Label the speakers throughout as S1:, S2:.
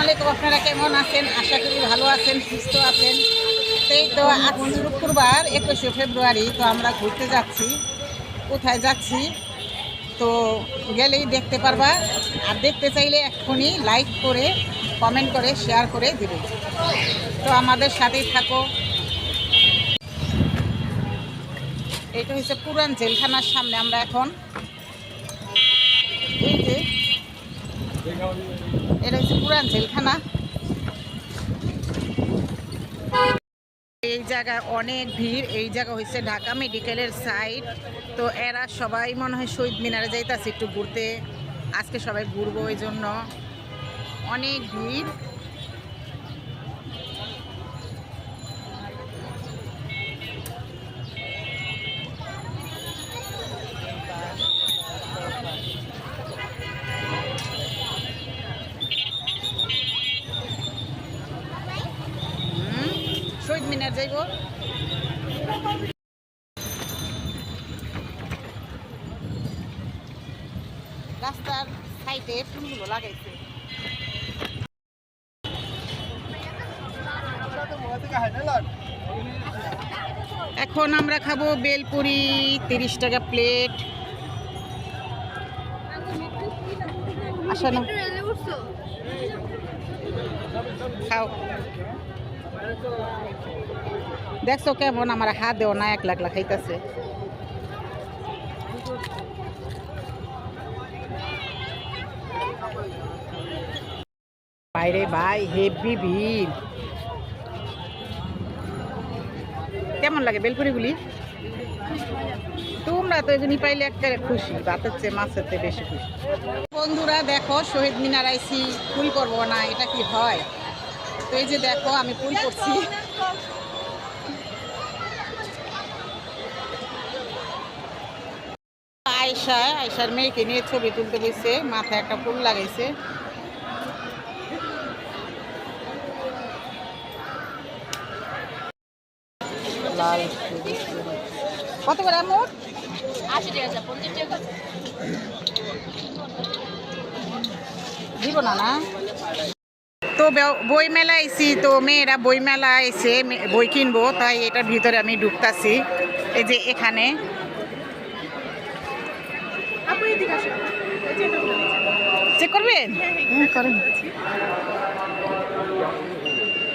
S1: আলাইকুম। আপনারা কেমন আছেন? আশা করি ভালো আছেন, সুস্থ আছেন। সেই তো আজ শুক্রবার, একুশে ফেব্রুয়ারি, তো আমরা ঘুরতে যাচ্ছি। কোথায় যাচ্ছি, তো গেলেই দেখতে পারবা। আর দেখতে চাইলে এক্ষুনি লাইক করে কমেন্ট করে শেয়ার করে দিবে। তো আমাদের সাথেই থাকো। এটা হচ্ছে পুরান জেলখানার সামনে আমরা এখন। যে, এটা হচ্ছে পুরান জেলখানা। এই জায়গায় অনেক ভিড়, এই জায়গা হয়েছে ঢাকা মেডিকেলের সাইড তো এরা সবাই মনে হয় শহীদ মিনারে যাইতেছে একটু ঘুরতে। আজকে সবাই ঘুরবো ওই জন্য অনেক ভিড়। শহীদ মিনার যাইব। রাস্তার সাইডে ফুলগুলো লাগাইছে। এখন আমরা খাব বেলপুরি, তিরিশ টাকা প্লেট। আসো খাও। দেখছ কেমন আমার হাত দেও না, এক লাখ লাখ খাইতেছে। বাইরে ভাই, হেভি ভিড়। কেমন লাগে বেলপুরিগুলি? তোমরা তো এগুলি পাইলে একটা খুশি, ভাতের চেয়ে মাছের চেয়ে বেশি খুশি। বন্ধুরা দেখো, শহীদ মিনার আইসি, ফুল করব না, এটা কি হয়? তো এই যে দেখো আমি ফুল করছি। আয়সা আয়সার মেয়েকে নিয়ে ছবি তুলতে বসে মাথায় একটা ফুল লাগাইছে। কত করে মোট দিব না না? তো বে- বই মেলা আইছি তো মেয়েরা বই মেলা আইছে বই কিনবো তাই এটার ভিতরে আমি ঢুকতাছি এই যে এখানে। চেক করবেন? করেন।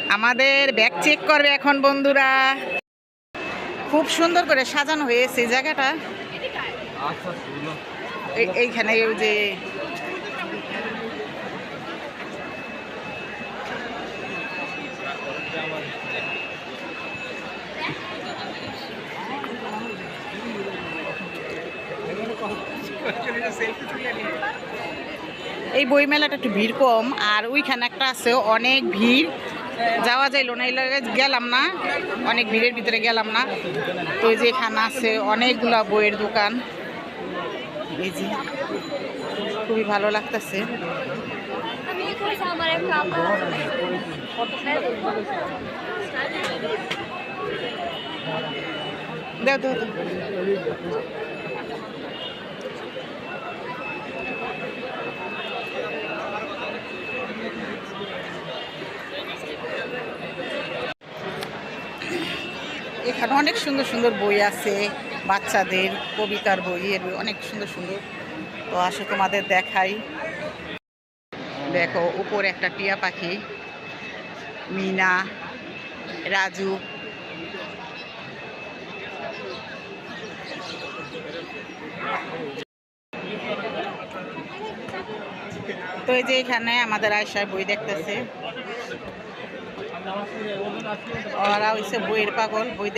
S1: আমাদের ব্যাগ চেক করবে এখন বন্ধুরা। খুব সুন্দর করে সাজানো হয়েছে জায়গাটা। এই- এইখানে যে এই বই মেলাটা একটু ভিড় কম, আর ওইখানে একটা আছে, অনেক ভিড়। যাওয়া যাইলো না, এই গেলাম না, অনেক ভিড়ের ভিতরে গেলাম না। তো যে এখানে আছে অনেকগুলা বইয়ের দোকান। এই যে, খুবই ভালো লাগতেছে। দাও। এখানে অনেক সুন্দর সুন্দর বই আছে, বাচ্চাদের কবিতার বই, এর অনেক সুন্দর সুন্দর। তো আসো তোমাদের দেখাই। দেখো, উপরে একটা টিয়া পাখি, মিনা, রাজু। তো এই যে এখানে আমাদের আয়সায় বই দেখতেছে। ওরা হইছে বইয়ের পাগল বই।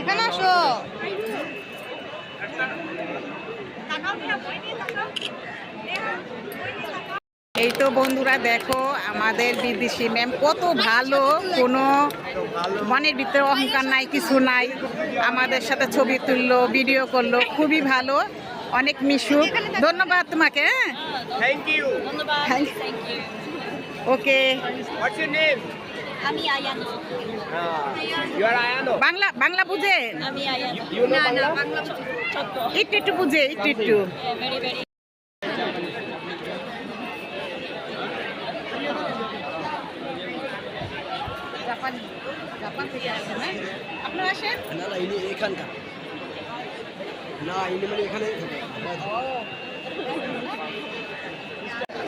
S1: এখানে
S2: আসো।
S1: এই তো বন্ধুরা দেখো আমাদের বিদেশি ম্যাম কত ভালো কোনো মনের ভিতরে অহংকার নাই কিছু নাই। আমাদের সাথে ছবি তুললো ভিডিও করল খুবই ভালো। অনেক মিশুক। ধন্যবাদ তোমাকে হ্যাঁ।
S2: Thank you.
S1: Okay
S2: What's your name?
S3: আমি আয়ানো।
S2: Uh, you are
S1: Bangla Bangla বুঝেন
S3: আমি আয়ানো।
S2: You know
S3: না না বাংলা ছোট্ট
S1: একটু একটু বুঝে একটু একটু।
S3: ভেরি ভেরি
S1: জাপানি জাপান থেকে আসেন হ্যাঁ? আপনারা আসেন?
S4: না না ইনি এখানকার। না ইনি মানে এখানে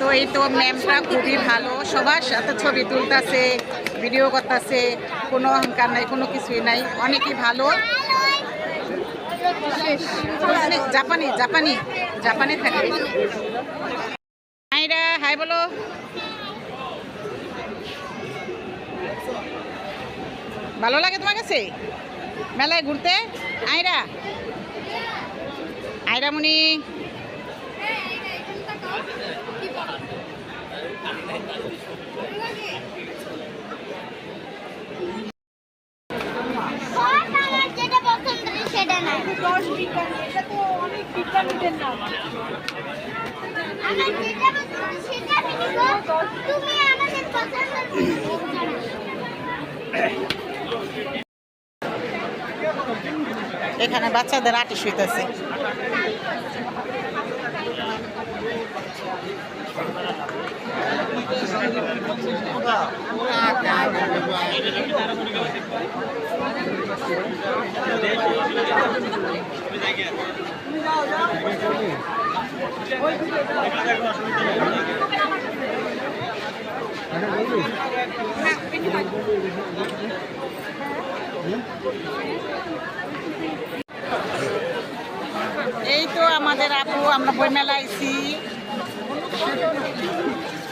S1: তো এই তো ম্যামটা খুবই ভালো। সবার সাথে ছবি তুলতেছে ভিডিও করতেছে, কোনো অহংকার নাই, কোনো কিছুই নাই। অনেকই ভালো। জাপানি জাপানি জাপানি থাকে। হাইরা হাই বলো। ভালো লাগে তোমার কাছে? মেলায় ঘুরতে? আইরা? আইরা মুনি এখানে বাচ্চাদের আটি শুইতেছে। এই তো আমাদের আপু আমরা বই মেলা আইছি লাইক দেখান।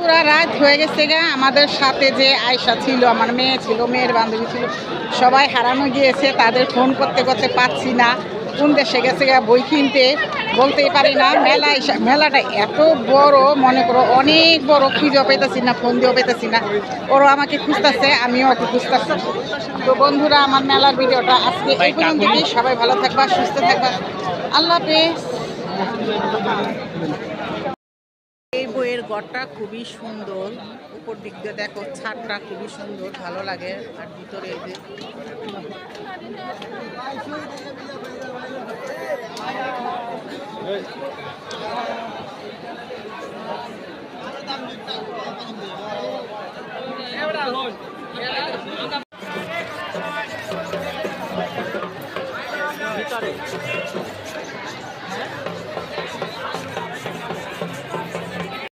S1: পুরা রাত হয়ে গেছে গা। আমাদের সাথে যে আয়সা ছিল আমার মেয়ে ছিল মেয়ের বান্ধবী ছিল সবাই হারানো গিয়েছে তাদের ফোন করতে করতে পাচ্ছি না। কোন দেশে গেছে গা বই কিনতে? বলতেই পারি না। মেলা মেলাটা এত বড় মনে করো অনেক বড় খুঁজেও পেতেছি না ফোন দিয়েও পেতেছি না। ওরও আমাকে খুঁজতেছে আমিও ওকে খুঁজতেছি। তো বন্ধুরা আমার মেলার ভিডিওটা আজকে এই পর্যন্তই। সবাই ভালো থাকবা সুস্থ থাকবা। আল্লাহ হাফেজ। ঘরটা খুবই সুন্দর। উপর দিক দিয়ে দেখো, ছাদটা খুবই সুন্দর, ভালো লাগে। আর ভিতরে যে